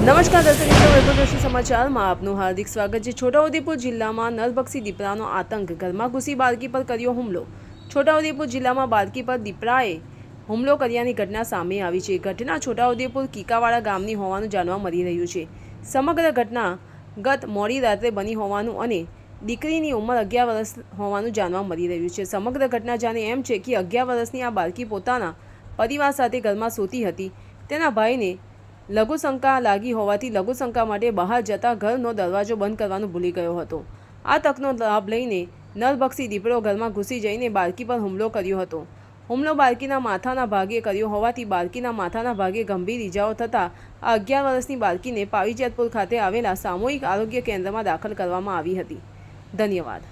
નમસ્કાર, દર્શક સમાચારમાં આપનું હાર્દિક સ્વાગત છે. છોટાઉદેપુર જિલ્લામાં નરબક્ષી દીપડાનો આતંક. ઘરમાં ઘૂસી બાળકી પર કર્યો હુમલો. છોટાઉદેપુર જિલ્લામાં બાળકી પર દીપડાએ હુમલો કર્યાની ઘટના સામે આવી છે. ઘટના છોટાઉદેપુર કીકાવાડા ગામની હોવાનું જાણવા મળી રહ્યું છે. સમગ્ર ઘટના ગત મોડી રાત્રે બની હોવાનું અને દીકરીની ઉંમર અગિયાર વર્ષ હોવાનું જાણવા મળી રહ્યું છે. સમગ્ર ઘટના જાણે એમ છે કે અગિયાર વર્ષની આ બાળકી પોતાના પરિવાર સાથે ઘરમાં સૂતી હતી. તેના ભાઈને લઘુશંકા લાગી હોવાથી લઘુશંકા માટે બહાર જતા ઘરનો દરવાજો બંધ કરવાનું ભૂલી ગયો હતો. આ તકનો લાભ લઈને નરભક્ષી દીપડો ઘરમાં ઘૂસી જઈને બાળકી પર હુમલો કર્યો હતો. હુમલો બાળકીના માથાના ભાગે કર્યો હોવાથી બાળકીના માથાના ભાગે ગંભીર ઇજાઓ થતાં આ અગિયાર વર્ષની બાળકીને પાવીજેતપુર ખાતે આવેલા સામૂહિક આરોગ્ય કેન્દ્રમાં દાખલ કરવામાં આવી હતી. ધન્યવાદ.